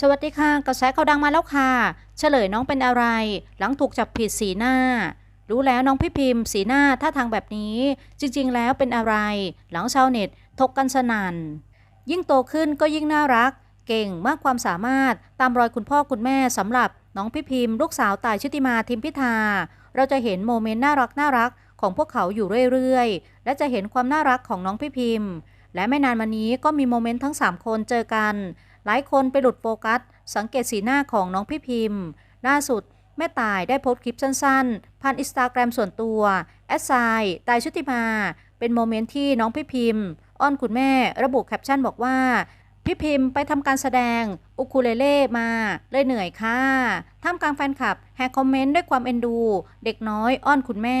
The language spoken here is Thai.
สวัสดีค่ะกระแสข่าวดังมาแล้วค่ะ เฉลยน้องเป็นอะไร หลังถูกจับผิดสีหน้า รู้แล้วน้องพี่พิมพ์ สีหน้าท่าทางแบบนี้ จริง ๆ แล้วเป็นอะไร หลังชาวเน็ตถกกันสนั่นยิ่งโตขึ้นก็ยิ่งน่ารัก เก่งมากความสามารถตามรอยคุณพ่อคุณแม่สำหรับน้องพี่พิมพ์ ลูกสาวตายชุติมาทิมพิธา เราจะเห็นโมเมนต์น่ารักน่ารักของพวกเขาอยู่เรื่อยๆ และจะเห็นความน่ารักของน้องพี่พิมพ์ และไม่นานมานี้ก็มีโมเมนต์ทั้ง 3 คนเจอกัน หลายคนไปหลุดโฟกัส สังเกตสีหน้าของน้องพี่พิมพ์ ล่าสุดแม่ตายได้โพสต์คลิปสั้นๆ ผ่านอินสตาแกรมส่วนตัวแอดไซน์ตายชุติมา เป็นโมเมนต์ที่น้องพี่พิมพ์ อ้อนคุณแม่ระบุแคปชั่นบอกว่าพี่พิมพ์ไปทำการแสดงอุคูเลเล่มาเลยเหนื่อยค่ะท่ามกลางแฟนคลับแฮกคอมเมนต์ด้วยความเอ็นดู เด็กน้อยอ้อนคุณแม่